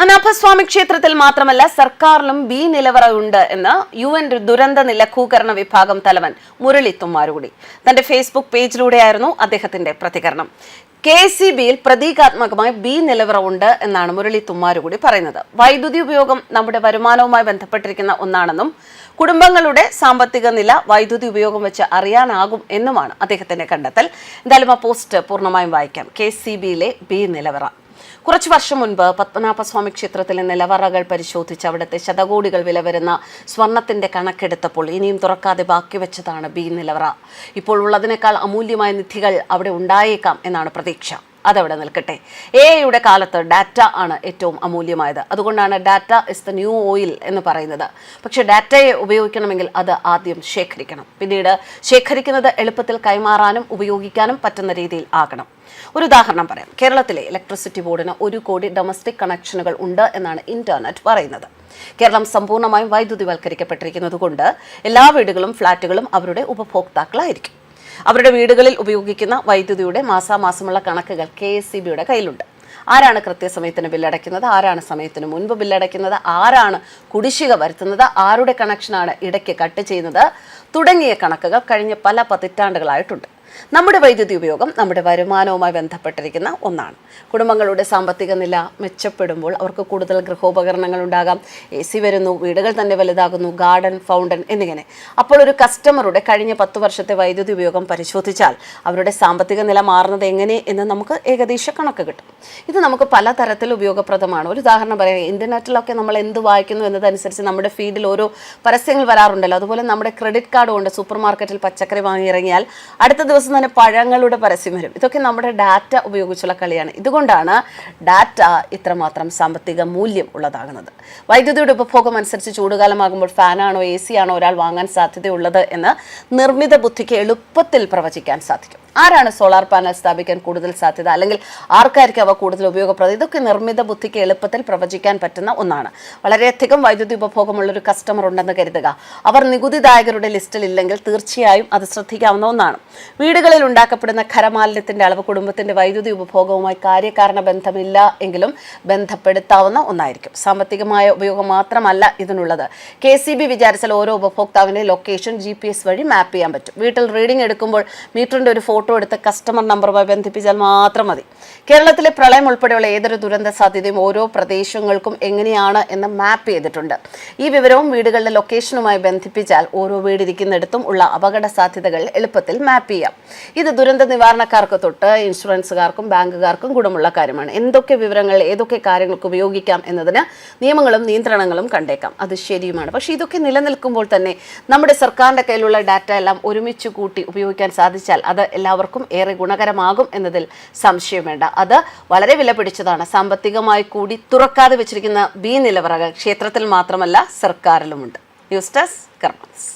പത്മനാഭസ്വാമി ക്ഷേത്രത്തിൽ മാത്രമല്ല സർക്കാരിലും ബി നിലവറ ഉണ്ട് എന്ന് യു എൻ ദുരന്ത നിലക്കൂകരണ വിഭാഗം തലവൻ മുരളി തുമ്മാരുകുടി തന്റെ ഫേസ്ബുക്ക് പേജിലൂടെയായിരുന്നു അദ്ദേഹത്തിന്റെ പ്രതികരണം. കെ സി ബിയിൽ പ്രതീകാത്മകമായി ബി നിലവറ ഉണ്ട് എന്നാണ് മുരളി തുമ്മാരുകൂടി പറയുന്നത്. വൈദ്യുതി ഉപയോഗം നമ്മുടെ വരുമാനവുമായി ബന്ധപ്പെട്ടിരിക്കുന്ന ഒന്നാണെന്നും കുടുംബങ്ങളുടെ സാമ്പത്തിക നില വൈദ്യുതി ഉപയോഗം വെച്ച് അറിയാനാകും എന്നുമാണ് അദ്ദേഹത്തിന്റെ കണ്ടെത്തൽ. എന്തായാലും ആ പോസ്റ്റ് പൂർണമായും വായിക്കാം. കെ സി ബിയിലെ ബി നിലവറ. കുറച്ചു വർഷം മുൻപ് പത്മനാഭസ്വാമി ക്ഷേത്രത്തിലെ നിലവറകൾ പരിശോധിച്ച് അവിടുത്തെ ശതകോടികൾ വില വരുന്ന സ്വർണത്തിന്റെ കണക്കെടുത്തപ്പോൾ ഇനിയും തുറക്കാതെ ബാക്കി വെച്ചതാണ് ബി നിലവറ ഇപ്പോൾ ഉള്ളതിനേക്കാൾ അമൂല്യമായ നിധികൾ അവിടെ ഉണ്ടായേക്കാം എന്നാണ് പ്രതീക്ഷ. അതവിടെ നിൽക്കട്ടെ. എ ഐയുടെ കാലത്ത് ഡാറ്റ ആണ് ഏറ്റവും അമൂല്യമായത്. അതുകൊണ്ടാണ് data is the new oil എന്ന് പറയുന്നത്. പക്ഷേ ഡാറ്റയെ ഉപയോഗിക്കണമെങ്കിൽ അത് ആദ്യം ശേഖരിക്കണം. പിന്നീട് ശേഖരിക്കുന്നത് എളുപ്പത്തിൽ കൈമാറാനും ഉപയോഗിക്കാനും പറ്റുന്ന രീതിയിൽ ആകണം. ഒരു ഉദാഹരണം പറയാം. കേരളത്തിലെ ഇലക്ട്രിസിറ്റി ബോർഡിന് ഒരു കോടി ഡൊമസ്റ്റിക് കണക്ഷനുകൾ ഉണ്ട് എന്നാണ് ഇന്റർനെറ്റ് പറയുന്നത്. കേരളം സമ്പൂർണമായും വൈദ്യുതിവൽക്കരിക്കപ്പെട്ടിരിക്കുന്നത് കൊണ്ട് എല്ലാ വീടുകളും ഫ്ളാറ്റുകളും അവരുടെ ഉപഭോക്താക്കളായിരിക്കും. അവരുടെ വീടുകളിൽ ഉപയോഗിക്കുന്ന വൈദ്യുതിയുടെ മാസാമാസമുള്ള കണക്കുകൾ കെ എസ് സി ബിയുടെ കയ്യിലുണ്ട്. ആരാണ് കൃത്യസമയത്തിന് ബില്ലടയ്ക്കുന്നത്? ആരാണ് സമയത്തിന് മുൻപ് ബില്ലടയ്ക്കുന്നത്? ആരാണ് കുടിശ്ശിക വരുത്തുന്നത്? ആരുടെ കണക്ഷനാണ് ഇടയ്ക്ക് കട്ട് ചെയ്യുന്നത്? തുടങ്ങിയ കണക്കുകൾ കഴിഞ്ഞ പല പതിറ്റാണ്ടുകളായിട്ടുണ്ട്. നമ്മുടെ വൈദ്യുതി ഉപയോഗം നമ്മുടെ വരുമാനവുമായി ബന്ധപ്പെട്ടിരിക്കുന്ന ഒന്നാണ്. കുടുംബങ്ങളുടെ സാമ്പത്തിക നില മെച്ചപ്പെടുമ്പോൾ അവർക്ക് കൂടുതൽ ഗൃഹോപകരണങ്ങൾ ഉണ്ടാകാം. എ സി വരുന്നു വീടുകൾ തന്നെ വലുതാകുന്നു ഗാർഡൻ ഫൗണ്ടൻ എന്നിങ്ങനെ. അപ്പോൾ ഒരു കസ്റ്റമറുടെ കഴിഞ്ഞ പത്ത് വർഷത്തെ വൈദ്യുതി ഉപയോഗം പരിശോധിച്ചാൽ അവരുടെ സാമ്പത്തിക നില മാറുന്നത് എങ്ങനെ എന്ന് നമുക്ക് ഏകദേശ കണക്ക് കിട്ടും. ഇത് നമുക്ക് പലതരത്തിൽ ഉപയോഗപ്രദമാണ്. ഒരു ഉദാഹരണം പറയാം. ഇന്റർനെറ്റിലൊക്കെ നമ്മൾ എന്ത് വായിക്കുന്നു എന്നതനുസരിച്ച് നമ്മുടെ ഫീൽഡിൽ ഓരോ പരസ്യങ്ങൾ വരാറുണ്ടല്ലോ. അതുപോലെ നമ്മുടെ ക്രെഡിറ്റ് കാർഡ് കൊണ്ട് സൂപ്പർ മാർക്കറ്റിൽ പച്ചക്കറി വാങ്ങി ഇറങ്ങിയാൽ അടുത്ത ദിവസം തന്നെ പഴങ്ങളുടെ പരസ്യം വരും. ഇതൊക്കെ നമ്മുടെ ഡാറ്റ ഉപയോഗിച്ചുള്ള കളിയാണ്. ഇതുകൊണ്ടാണ് ഡാറ്റ ഇത്രമാത്രം സാമ്പത്തിക മൂല്യം ഉള്ളതാകുന്നത്. വൈദ്യുതിയുടെ ഉപഭോഗം അനുസരിച്ച് ചൂടുകാലമാകുമ്പോൾ ഫാനാണോ എ സി ആണോ ഒരാൾ വാങ്ങാൻ സാധ്യതയുള്ളത് എന്ന് നിർമ്മിത ബുദ്ധിക്ക് എളുപ്പത്തിൽ പ്രവചിക്കാൻ സാധിക്കും. ആരാണ് സോളാർ പാനൽ സ്ഥാപിക്കാൻ കൂടുതൽ സാധ്യത? അല്ലെങ്കിൽ ആർക്കായിരിക്കും അവ കൂടുതൽ ഉപയോഗപ്രദം? ഇതൊക്കെ നിർമ്മിത ബുദ്ധിക്ക് എളുപ്പത്തിൽ പ്രവചിക്കാൻ പറ്റുന്ന ഒന്നാണ്. വളരെയധികം വൈദ്യുതി ഉപഭോഗമുള്ള ഒരു കസ്റ്റമർ ഉണ്ടെന്ന് കരുതുക. അവർ നികുതിദായകരുടെ ലിസ്റ്റിൽ ഇല്ലെങ്കിൽ തീർച്ചയായും അത് ശ്രദ്ധിക്കാവുന്ന ഒന്നാണ്. വീടുകളിൽ ഉണ്ടാക്കപ്പെടുന്ന ഖരമാലിന്യത്തിന്റെ അളവ് കുടുംബത്തിന്റെ വൈദ്യുതി ഉപഭോഗവുമായി കാര്യകാരണ ബന്ധമില്ല എങ്കിലും ബന്ധപ്പെടുത്താവുന്ന ഒന്നായിരിക്കും. സാമ്പത്തികമായ ഉപയോഗം മാത്രമല്ല ഇതിനുള്ളത്. കെ സി ബി വിചാരിച്ചാൽ ഓരോ ഉപഭോക്താവിന്റെ ലൊക്കേഷൻ ജി പി എസ് വഴി മാപ്പ് ചെയ്യാൻ പറ്റും. വീട്ടിൽ റീഡിംഗ് എടുക്കുമ്പോൾ മീറ്ററിന്റെ ഒരു ഫോട്ടോ എടുത്ത് കസ്റ്റമർ നമ്പറുമായി ബന്ധിപ്പിച്ചാൽ മാത്രം മതി. കേരളത്തിലെ പ്രളയം ഉൾപ്പെടെയുള്ള ഏതൊരു ദുരന്ത സാധ്യതയും ഓരോ പ്രദേശങ്ങൾക്കും എങ്ങനെയാണ് എന്ന് മാപ്പ് ചെയ്തിട്ടുണ്ട്. ഈ വിവരവും വീടുകളുടെ ലൊക്കേഷനുമായി ബന്ധിപ്പിച്ചാൽ ഓരോ വീടിരിക്കുന്നിടത്തും ഉള്ള അപകട സാധ്യതകൾ എളുപ്പത്തിൽ മാപ്പ് ചെയ്യാം. ഇത് ദുരന്ത നിവാരണക്കാർക്ക് തൊട്ട് ഇൻഷുറൻസുകാർക്കും ബാങ്കുകാർക്കും ഗുണമുള്ള കാര്യമാണ് എന്തൊക്കെ വിവരങ്ങൾ ഏതൊക്കെ കാര്യങ്ങൾക്ക് ഉപയോഗിക്കാം എന്നതിന് നിയമങ്ങളും നിയന്ത്രണങ്ങളും കണ്ടേക്കാം. അത് ശരിയുമാണ്. പക്ഷേ ഇതൊക്കെ നിലനിൽക്കുമ്പോൾ തന്നെ നമ്മുടെ സർക്കാരിന്റെ കയ്യിലുള്ള ഡാറ്റ എല്ലാം ഒരുമിച്ച് കൂട്ടി ഉപയോഗിക്കാൻ സാധിച്ചാൽ അത് എല്ലാവർക്കും ഏറെ ഗുണകരമാകും എന്നതിൽ സംശയം വേണ്ട. അത് വളരെ വില പിടിച്ചതാണ്. സാമ്പത്തികമായി കൂടി തുറക്കാതെ വെച്ചിരിക്കുന്ന ബി നിലവറകൾ ക്ഷേത്രത്തിൽ മാത്രമല്ല സർക്കാരിലുമുണ്ട്. News desk കർമ്മസ്